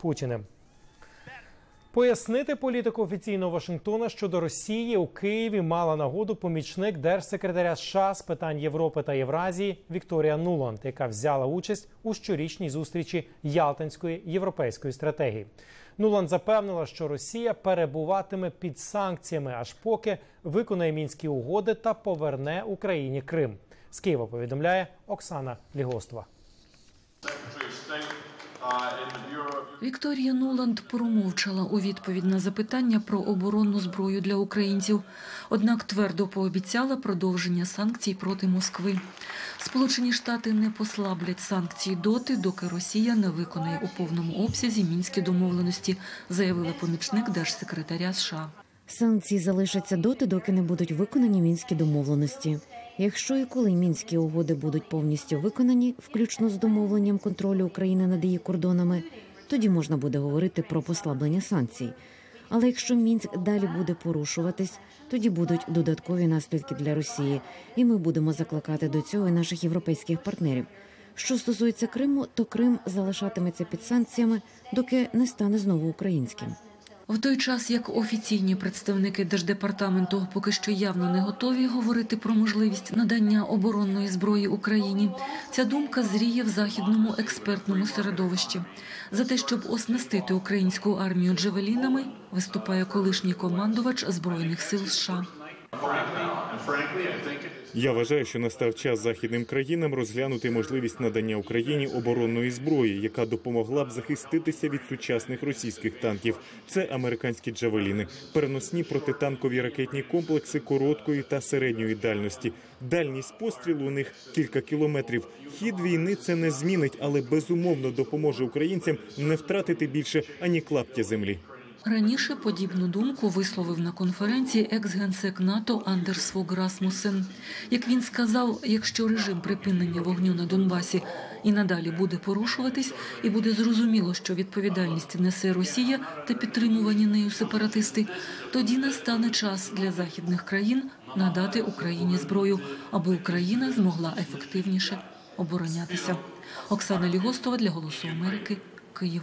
Путіним. Пояснити політику офіційного Вашингтона щодо Росії у Києві мала нагоду помічник держсекретаря США з питань Європи та Євразії Вікторія Нуланд, яка взяла участь у щорічній зустрічі Ялтинської європейської стратегії. Нуланд запевнила, що Росія перебуватиме під санкціями, аж поки виконає мінські угоди та поверне Україні Крим. З Києва повідомляє Оксана Лігостова. Вікторія Нуланд промовчала у відповідь на запитання про оборонну зброю для українців. Однак твердо пообіцяла продовження санкцій проти Москви. Сполучені Штати не послаблять санкції доти, доки Росія не виконає у повному обсязі мінські домовленості, заявила помічник держсекретаря США. Санкції залишаться доти, доки не будуть виконані мінські домовленості. Якщо і коли мінські угоди будуть повністю виконані, включно з домовленням контролю України над її кордонами, тоді можна буде говорити про послаблення санкцій. Але якщо мінськ далі буде порушуватись, тоді будуть додаткові наслідки для Росії, і ми будемо закликати до цього і наших європейських партнерів. Що стосується Криму, то Крим залишатиметься під санкціями, доки не стане знову українським. В той час як офіційні представники держдепартаменту поки що явно не готові говорити про можливість надання оборонної зброї Україні, ця думка зріє в західному експертному середовищі. За те, щоб оснастити українську армію джевелінами, виступає колишній командувач збройних сил США. Я вважаю, що настав час західним країнам розглянути можливість надання Україні оборонної зброї, яка допомогла б захиститися від сучасних російських танків. Це американські джавеліни, переносні протитанкові ракетні комплекси короткої та середньої дальності. Дальність пострілу у них кілька кілометрів. Хід війни це не змінить, але безумовно допоможе українцям не втратити більше ані клаптя землі. Раніше подібну думку висловив на конференції екс-генсек НАТО Андерс Фог Расмусен. Як він сказав, якщо режим припинення вогню на Донбасі і надалі буде порушуватись, і буде зрозуміло, що відповідальність несе Росія та підтримувані нею сепаратисти, тоді настане час для західних країн надати Україні зброю, аби Україна змогла ефективніше оборонятися. Оксана Лігостова для Голосу Америки, Київ.